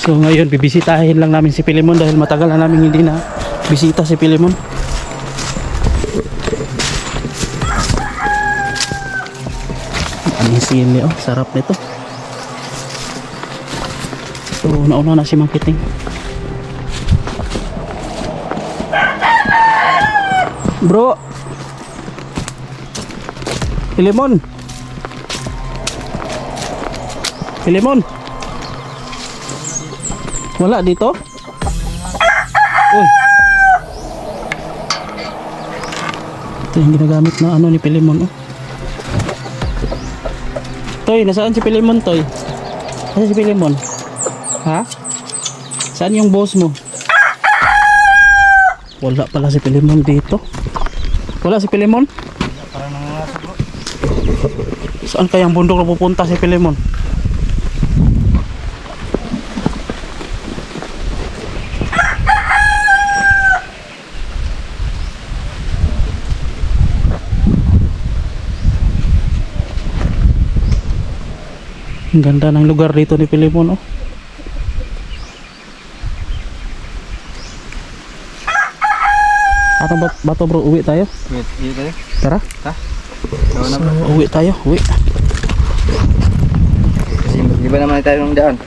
So ngayon bibisitahin lang namin si Pilimon dahil matagal na namin hindi na bisita si Pilimon. Ang sili oh, sarap nito. So nauna na si Mang Kiting. Bro. Pilimon. Pilimon. Wala dito? Uy. Ito yung ginagamit na ano ni Pilimon. Oh. Toy, nasaan si Pilimon, Toy? Nasaan si Pilimon? Ha? Saan yung boss mo? Wala pala si Pilimon dito. Wala si Pilimon? Saan kayang bundok na pupunta si Pilimon? Ang ganda ng lugar dito ni Pilimon, oh. Atong ba bato bro, uwi tayo. Dito tayo. Tara. Ha? So, uwi tayo, uwi. Kasi di ba naman tayo ng daan?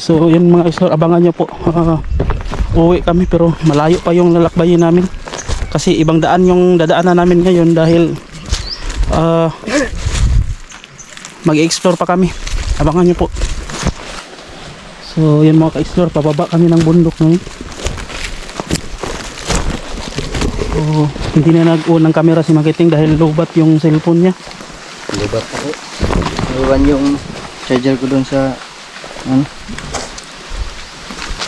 So, yun mga isor, abangan nyo po. Ah, uwi kami pero malayo pa yung lalakbayin namin. Kasi ibang daan yung dadaanan namin ngayon dahil ah, mag-explore pa kami. Abangan nyo po. So, yun mga ka-explore, pababa kami ng bundok ngayon. So, hindi na nag-on ng camera si Makiting dahil lobat yung cellphone niya. Lubat ako. Iwan yung charger ko doon sa ano?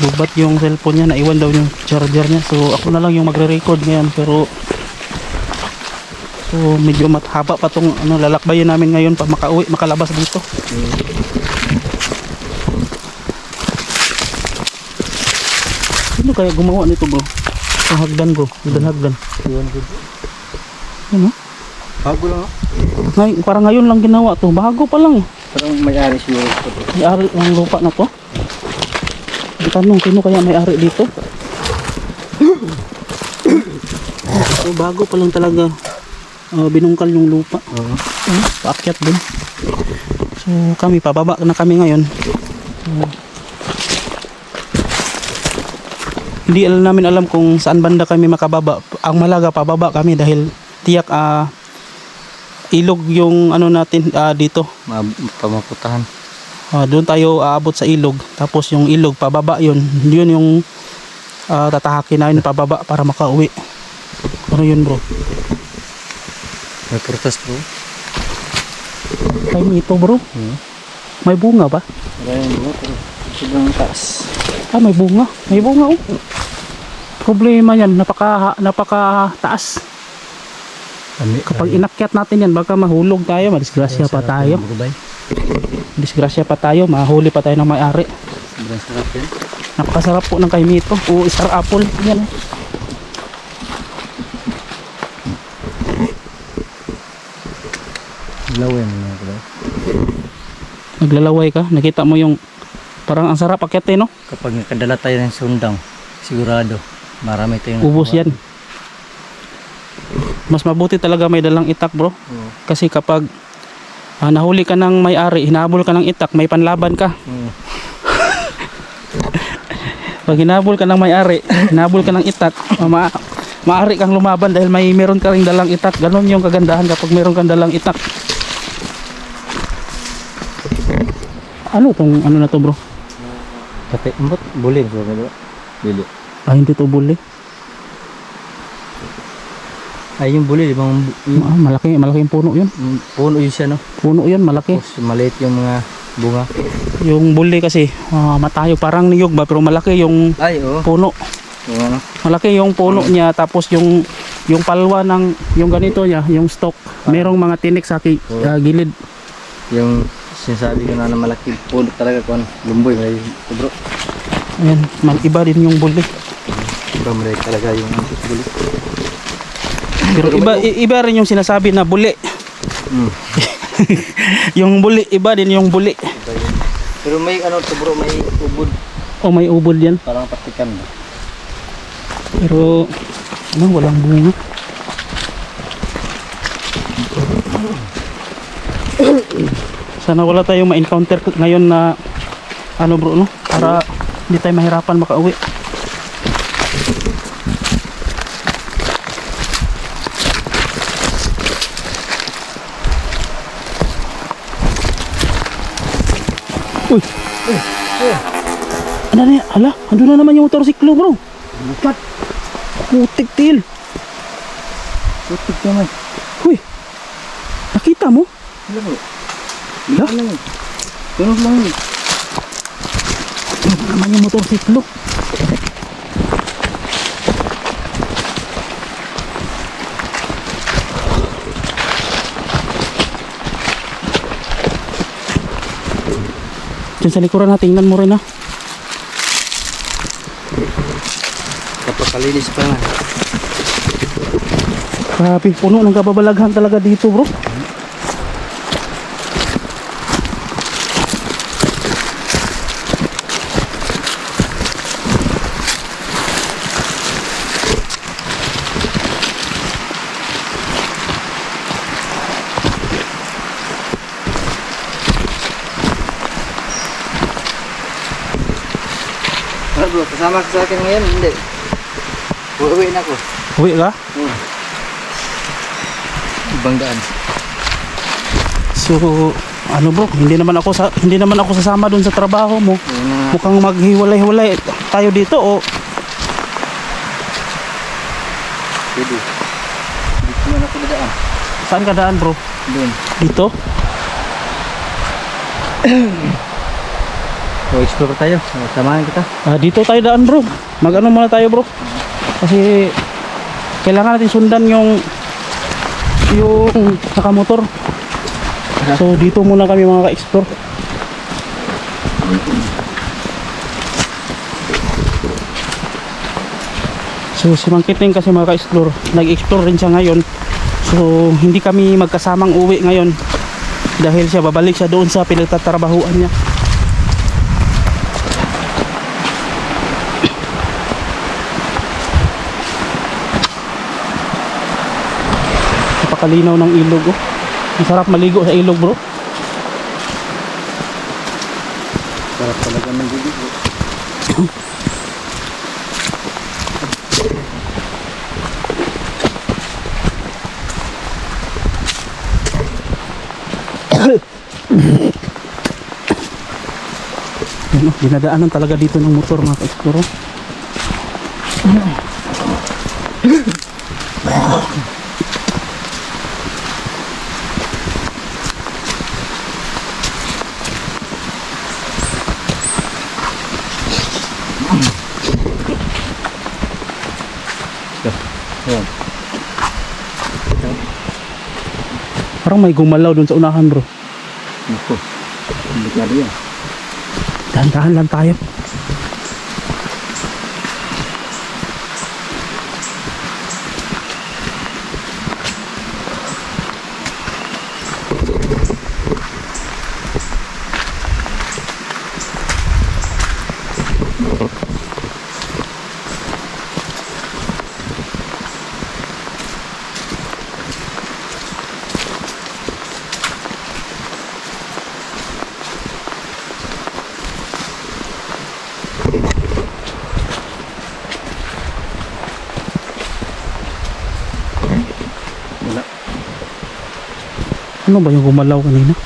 Lubat yung cellphone niya, naiwan daw yung charger niya. So ako na lang yung magre-record ngayon pero So medyo mathaba pa tong ano lalakbayin namin ngayon pa makauwi, makalabas dito. Sino kaya gumawa nito bro? Ang hagdan bro, hagdan hagdan. Ano? Bago lang ah. Ngay, parang ngayon lang ginawa to, bago pa lang. Parang may-ari siguro ko. May-ari ng lupa na to. Ang tanong, sino kaya may-ari dito? So, bago pa lang talaga uh, binungkal yung lupa. Oo. Uh, paakyat dun. So kami, pababa na kami ngayon. So, hindi alam namin alam kung saan banda kami makababa. Ang malaga, pababa kami dahil tiyak ah, ilog yung ano natin ah, dito. Ma pamaputahan. Ah, doon tayo aabot sa ilog. Tapos yung ilog, pababa yun. Yun yung ah, tatahakin namin pababa para makauwi. Ano yun bro? May prutas bro. Time ito bro. Hmm. May bunga ba? Maraming bunga pero sobrang taas. Ah, may bunga. May bunga oh. Problema yan, napaka napaka taas. Kami, Kapag inakyat natin yan, baka mahulog tayo, madisgrasya pa tayo. Disgrasya pa tayo, mahuli pa tayo ng may-ari. Napakasarap po ng kaimito. O star apple. Yan. oh. Lawin mo kulay. Naglalaway ka, nakita mo yung parang ang sarap akyatin, no? Kapag nakadala tayo ng sundang, sigurado, marami tayong Ubus yan. Mas mabuti talaga may dalang itak, bro. Oo. Kasi kapag ah, nahuli ka ng may-ari, hinabol ka ng itak, may panlaban ka. Oo. Pag hinabol ka ng may-ari, hinabol ka ng itak, ma maaari kang lumaban dahil may meron ka ring dalang itak. Ganon yung kagandahan kapag meron kang dalang itak. Ano tong ano na to bro? Mbot, buling. Bili. Ah, hindi to bully. Ay, yung buli, di ba? Yung, yung, Ah, malaki, malaking puno yun. yung puno yun siya, no? Puno yun, malaki. Tapos maliit yung mga bunga. Yung bully kasi, ah, matayo parang niyog ba pero malaki yung Ay, oo. puno. Yung ano? Malaki yung puno niya tapos yung yung palwa ng yung ganito niya, yung stalk, merong mga tinik sa ki, ah, gilid. Yung sinasabi ko na na malaki puno talaga kung ano, lumboy. May, bro. Ayan, mal iba din yung bully. Sobrang maliit talaga yung ano, buli. Pero iba iba rin yung sinasabi na buli. Hmm. yung buli, iba din yung buli. Pero may ano to bro, may ubod. O may ubod yan. Parang patikan. Pero ano, walang bunga. Sana wala tayong ma-encounter ngayon na ano bro no para hindi tayo mahirapan makauwi. Uy. Ano na yan? Hala, andun na naman yung motorsiklo bro. Bukat! Putik til. Putik naman. Uy. Nakita mo? Wala bro. Hala? Tunog lang yun. Ano naman yung motorsiklo? Diyan sa likuran na, tingnan mo rin ha. Kapakalinis pa nga. Grabe, puno ng kababalaghan talaga dito bro. Ano bro, kasama ka sa akin ngayon? Hindi. Uuwi na ako. Uwi ka? Hmm. Ibang daan. So, ano bro, hindi naman ako sa hindi naman ako sasama doon sa trabaho mo. Nga. Mukhang maghiwalay-hiwalay tayo dito o Pwede. Dito na ako dadaan. saan ka daan bro? Doon. Dito? So, explore tayo. So, Samahan kita. Ah, dito tayo daan bro. Mag-ano muna tayo bro. Kasi kailangan natin sundan yung yung nakamotor. So dito muna kami mga ka-explore. So si Mang Kiting kasi mga ka-explore, nag-explore rin siya ngayon. So hindi kami magkasamang uwi ngayon dahil siya babalik siya doon sa pinagtatrabahuan niya. Napakalinaw ng ilog oh. Ang sarap maligo sa ilog bro. Sarap talaga ng bibig. bro. Yun, oh, dinadaanan talaga dito ng motor mga ka-explore. Parang may gumalaw doon sa unahan bro. Naku. Delikado yan. Dahan-dahan lang tayo. Ano ba yung gumalaw kanina?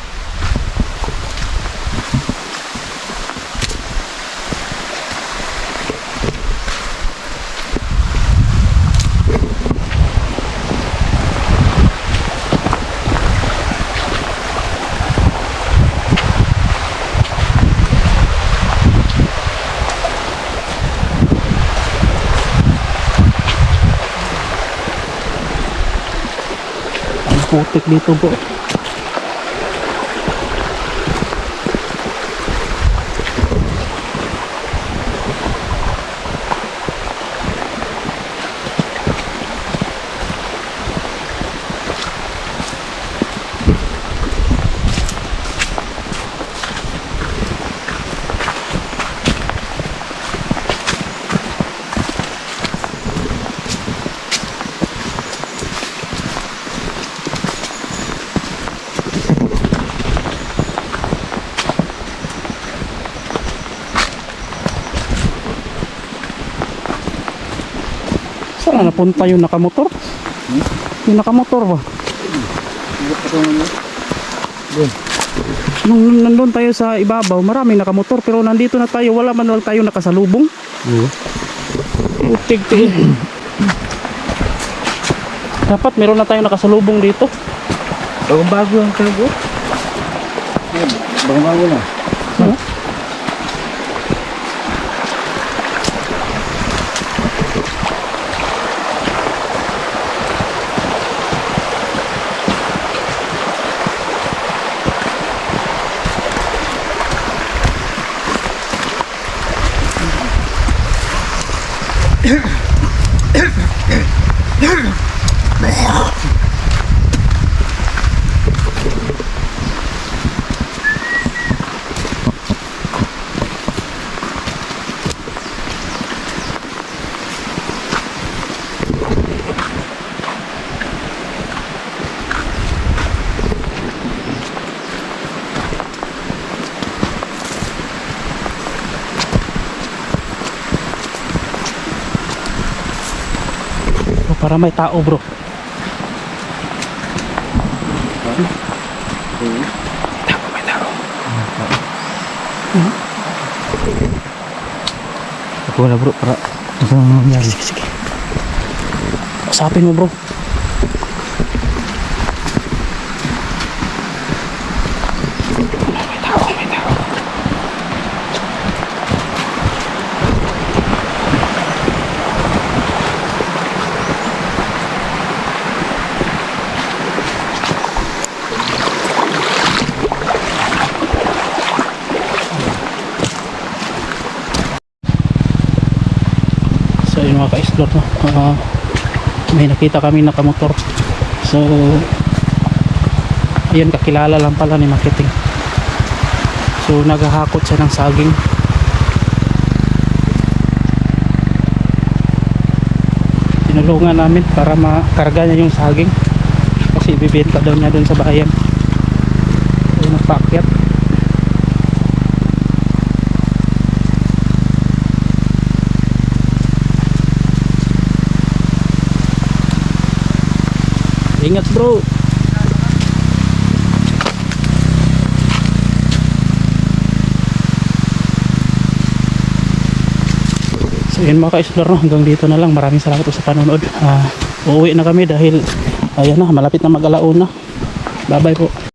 Putik dito bro. Saan na napunta yung nakamotor? Yung nakamotor ba? Doon. Nung nandun tayo sa ibabaw, maraming nakamotor pero nandito na tayo, wala man lang tayo nakasalubong. Oo. Utig Dapat meron na tayo nakasalubong dito. Bagong bago ang cargo. Bagong bago na. Para may tao bro. Oo. Tao, may tao. Ako na bro, para ano ang nangyari? Sige, sige. Usapin mo bro. May tao, may tao. So no? Ah, may nakita kami nakamotor. So ayun kakilala lang pala ni marketing. So naghahakot siya ng saging. Tinulungan namin para makarga niya yung saging. Kasi ibibenta daw niya doon sa bayan. So nagpaakyat. Ingat bro. So yun mga ka-explore no, hanggang dito na lang. Maraming salamat po sa panonood. Ah, uuwi na kami dahil ayan na, malapit na mag-alauna. Bye bye po.